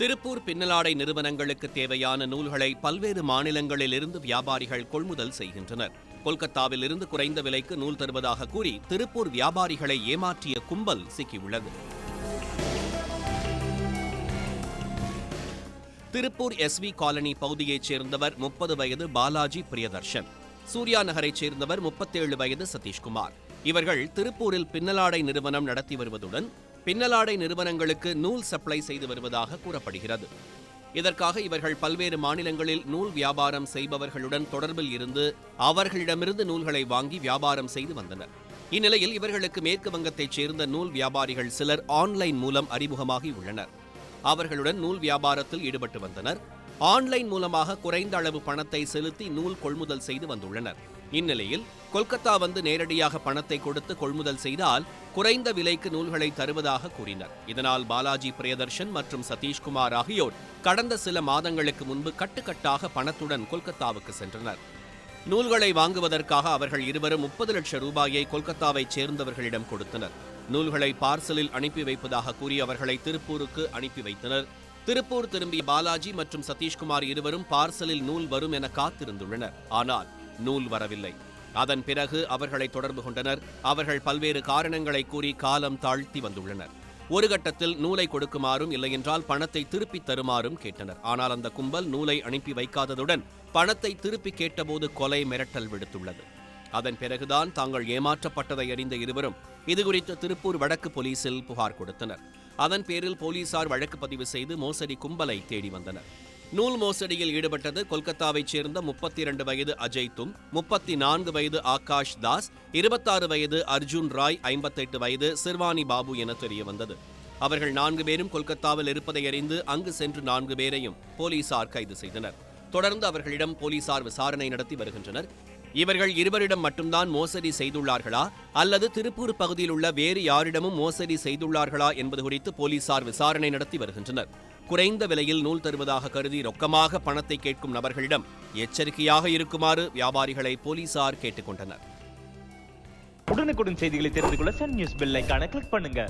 திருப்பூர் பின்னலாடை நிறுவனங்களுக்கு தேவையான நூல்களை பல்வேறு மாநிலங்களிலிருந்து வியாபாரிகள் கொள்முதல் செய்கின்றனர். கொல்கத்தாவில் இருந்து குறைந்த விலைக்கு நூல் தருவதாக கூறி திருப்பூர் வியாபாரிகளை ஏமாற்றிய கும்பல் சிக்கியுள்ளது. திருப்பூர் எஸ்வி காலனி பகுதியைச் சேர்ந்தவர் முப்பது வயது பாலாஜி பிரியதர்ஷன். சூர்யா நகரைச் சேர்ந்தவர் முப்பத்தேழு வயது சதீஷ்குமார். இவர்கள் திருப்பூரில் பின்னலாடை நிறுவனம் நடத்தி வருவதுடன் பின்னலாடை நிறுவனங்களுக்கு நூல் சப்ளை செய்து வருவதாக கூறப்படுகிறது. இதற்காக இவர்கள் பல்வேறு மாநிலங்களில் நூல் வியாபாரம் செய்பவர்களுடன் தொடர்பில் இருந்து அவர்களிடமிருந்து நூல்களை வாங்கி வியாபாரம் செய்து வந்தனர். இந்நிலையில் இவர்களுக்கு மேற்கு வங்கத்தைச் சேர்ந்த நூல் வியாபாரிகள் சிலர் ஆன்லைன் மூலம் அறிமுகமாகி உள்ளனர். அவர்களுடன் நூல் வியாபாரத்தில் ஈடுபட்டு வந்தனர். ஆன்லைன் மூலமாக குறைந்த அளவு பணத்தை செலுத்தி நூல் கொள்முதல் செய்து வந்துள்ளனர். இந்நிலையில் கொல்கத்தா வந்து நேரடியாக பணத்தை கொடுத்து கொள்முதல் செய்தால் குறைந்த விலைக்கு நூல்களை தருவதாக கூறினர். இதனால் பாலாஜி பிரியதர்ஷன் மற்றும் சதீஷ்குமார் ஆகியோர் கடந்த சில மாதங்களுக்கு முன்பு கட்டுக்கட்டாக பணத்துடன் கொல்கத்தாவுக்கு சென்றனர். நூல்களை வாங்குவதற்காக அவர்கள் இருவரும் முப்பது லட்சம் ரூபாயை கொல்கத்தாவைச் சேர்ந்தவர்களிடம் கொடுத்தனர். நூல்களை பார்சலில் அனுப்பி வைப்பதாக கூறி அவர்களை திருப்பூருக்கு அனுப்பி வைத்தனர். திருப்பூர் திரும்பிய பாலாஜி மற்றும் சதீஷ்குமார் இருவரும் பார்சலில் நூல் வரும் என காத்திருந்துள்ளனர். ஆனால் நூல் வரவில்லை. அதன் பிறகு அவர்களை தொடர்பு கொண்டனர். அவர்கள் பல்வேறு காரணங்களை கூறி காலம் தாழ்த்தி வந்துள்ளனர். ஒரு கட்டத்தில் நூலை கொடுக்குமாறும் இல்லையென்றால் பணத்தை திருப்பித் தருமாறும் கேட்டனர். ஆனால் அந்த கும்பல் நூலை அனுப்பி வைக்காததுடன் பணத்தை திருப்பி கேட்டபோது கொலை மிரட்டல் விடுத்துள்ளது. அதன் பிறகுதான் தாங்கள் ஏமாற்றப்பட்டதை அறிந்த இருவரும் இதுகுறித்து திருப்பூர் வடக்கு போலீசில் புகார் கொடுத்தனர். அதன் பேரில் போலீசார் வழக்கு பதிவு செய்து மோசடி கும்பலை தேடி வந்தனர். நூல் மோசடியில் ஈடுபட்டது கொல்கத்தாவைச் சேர்ந்த முப்பத்தி இரண்டு வயது அஜய்தும் முப்பத்தி நான்கு வயது ஆகாஷ் தாஸ் இருபத்தாறு வயது அர்ஜுன் ராய் ஐம்பத்தெட்டு வயது சிர்வானி பாபு என தெரிய வந்தது அவர்கள் நான்கு பேரும் கொல்கத்தாவில் இருப்பதை அறிந்து அங்கு சென்று நான்கு பேரையும் போலீசார் கைது செய்தனர். தொடர்ந்து அவர்களிடம் போலீசார் விசாரணை நடத்தி வருகின்றனர். இவர்கள் இருவரிடம் மட்டும்தான் மோசடி செய்துள்ளார்களா? அல்லது திருப்பூர் பகுதியில் உள்ள வேறு யாரிடமும் மோசடி செய்துள்ளார்களா என்பது குறித்து போலீசார் விசாரணை நடத்தி வருகின்றனர். குறைந்த விலையில் நூல் தருவதாக கருதி ரொக்கமாக பணத்தை கேட்கும் நபர்களிடம் எச்சரிக்கையாக இருக்குமாறு வியாபாரிகளை போலீசார் கேட்டுக்கொண்டனர். உடனுக்குடன் செய்திகளை தெரிந்து கொள்ள சன் நியூஸ் பெல் கிளிக் பண்ணுங்க.